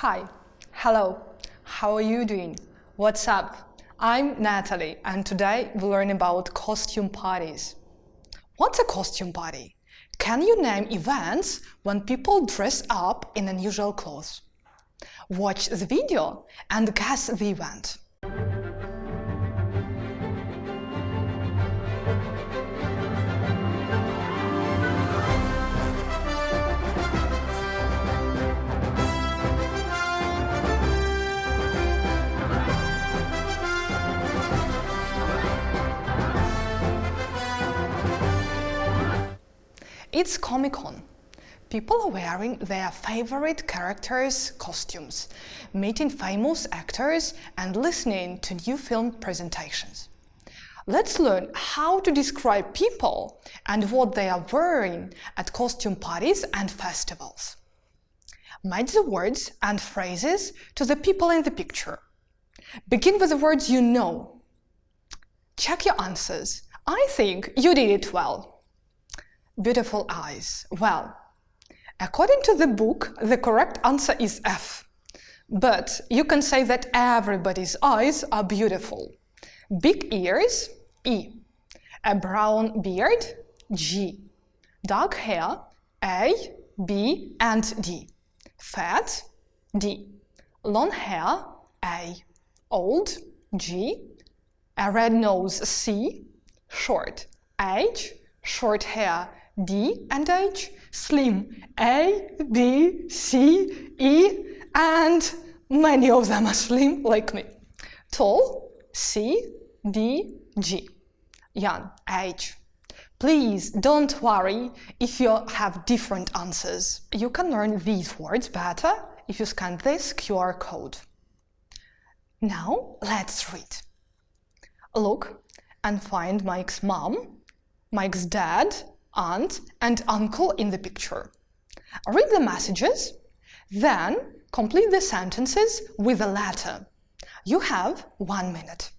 Hi, hello, how are you doing? What's up? I'm Natalie, and today we'll learn about costume parties. What's a costume party? Can you name events when people dress up in unusual clothes? Watch the video and guess the event. It's Comic Con. People are wearing their favorite characters' costumes, meeting famous actors, and listening to new film presentations. Let's learn how to describe people and what they are wearing at costume parties and festivals. Match the words and phrases to the people in the picture. Begin with the words you know. Check your answers. I think you did it well beautiful eyes? Well, according to the book, the correct answer is F. But you can say that everybody's eyes are beautiful. Big ears, E. A brown beard, G. Dark hair, A, B, and D. Fat, D. Long hair, A. Old, G. A red nose, C. Short, H. Short hair, D and H, slim A, B, C, E, and many of them are slim like me. Tall C, D, G. Young H. Please don't worry if you have different answers. You can learn these words better if you scan this QR code. Now let's read. Look and find Mike's mom, Mike's dad, aunt, and uncle in the picture. Read the messages, then complete the sentences with a letter. You have one minute.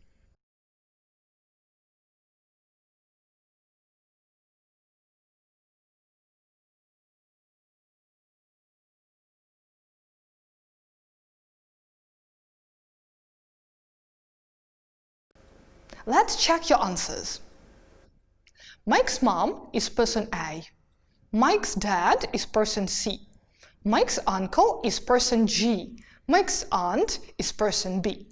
Let's check your answers. Mike's mom is person A. Mike's dad is person C. Mike's uncle is person G. Mike's aunt is person B.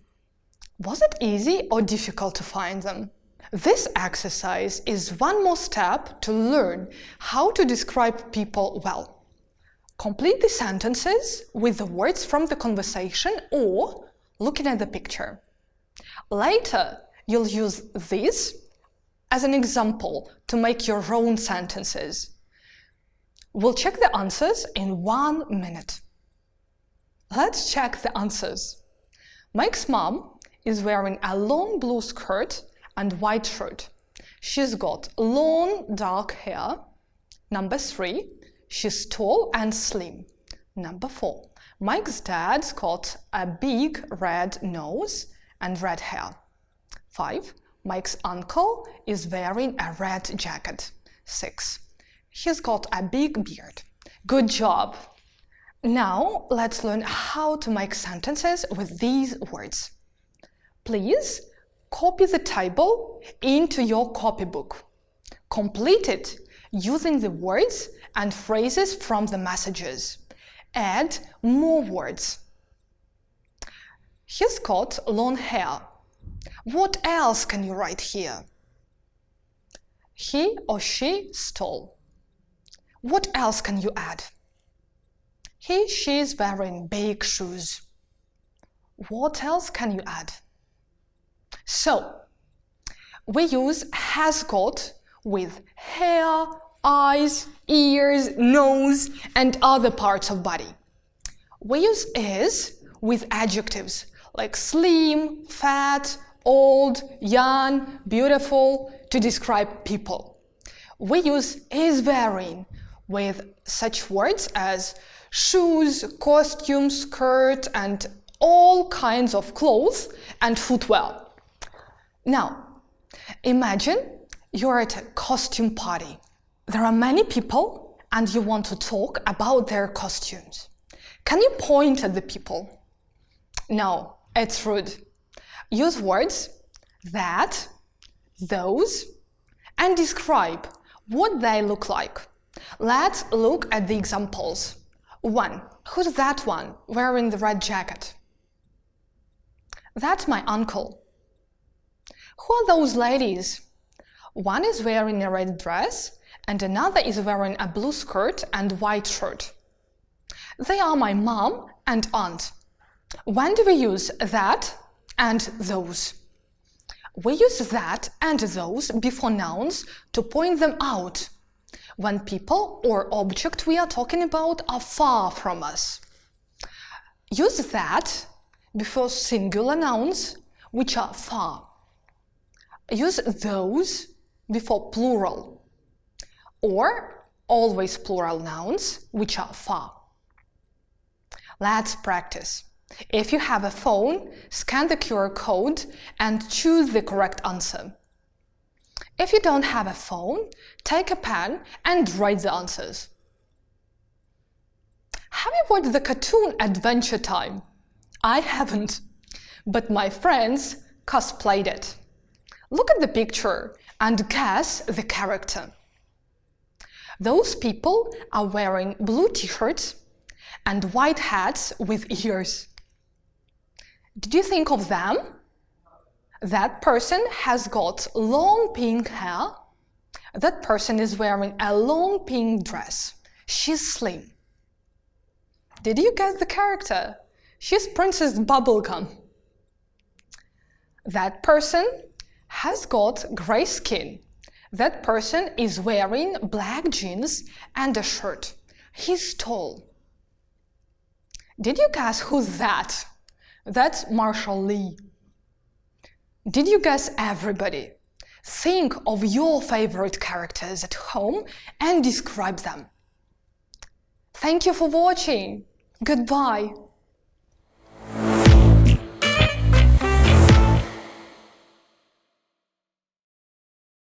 Was it easy or difficult to find them? This exercise is one more step to learn how to describe people well. Complete the sentences with the words from the conversation or looking at the picture. Later, you'll use this as an example to make your own sentences. We'll check the answers in one minute. Let's check the answers. Mike's mom is wearing a long blue skirt and white shirt. She's got long dark hair. Number three, she's tall and slim. Number four, Mike's dad's got a big red nose and red hair. Five, Mike's uncle is wearing a red jacket. 6. He's got a big beard. Good job! Now let's learn how to make sentences with these words. Please copy the table into your copybook. Complete it using the words and phrases from the messages. Add more words. He's got long hair. What else can you write here? He or she stole. What else can you add? He, she is wearing big shoes. What else can you add? So, we use has got with hair, eyes, ears, nose, and other parts of body. We use is with adjectives like slim, fat, old, young, beautiful to describe people. We use is wearing with such words as shoes, costumes, skirt, and all kinds of clothes and footwear. Now, imagine you're at a costume party. There are many people and you want to talk about their costumes. Can you point at the people? No, it's rude. Use words that, those, and describe what they look like. Let's look at the examples. 1. Who's that one wearing the red jacket? That's my uncle. Who are those ladies? One is wearing a red dress and another is wearing a blue skirt and white shirt. They are my mom and aunt. When do we use that and those? We use that and those before nouns to point them out when people or object we are talking about are far from us. Use that before singular nouns which are far. Use those before plural or always plural nouns which are far. Let's practice. If you have a phone, scan the QR code and choose the correct answer. If you don't have a phone, take a pen and write the answers. Have you watched the cartoon Adventure Time? I haven't, but my friends cosplayed it. Look at the picture and guess the character. Those people are wearing blue t-shirts and white hats with ears. Did you think of them? That person has got long pink hair. That person is wearing a long pink dress. She's slim. Did you get the character? She's Princess Bubblegum. That person has got gray skin. That person is wearing black jeans and a shirt. He's tall. Did you guess who's that? That's Marshall Lee. Did you guess everybody? Think of your favorite characters at home and describe them. Thank you for watching. Goodbye.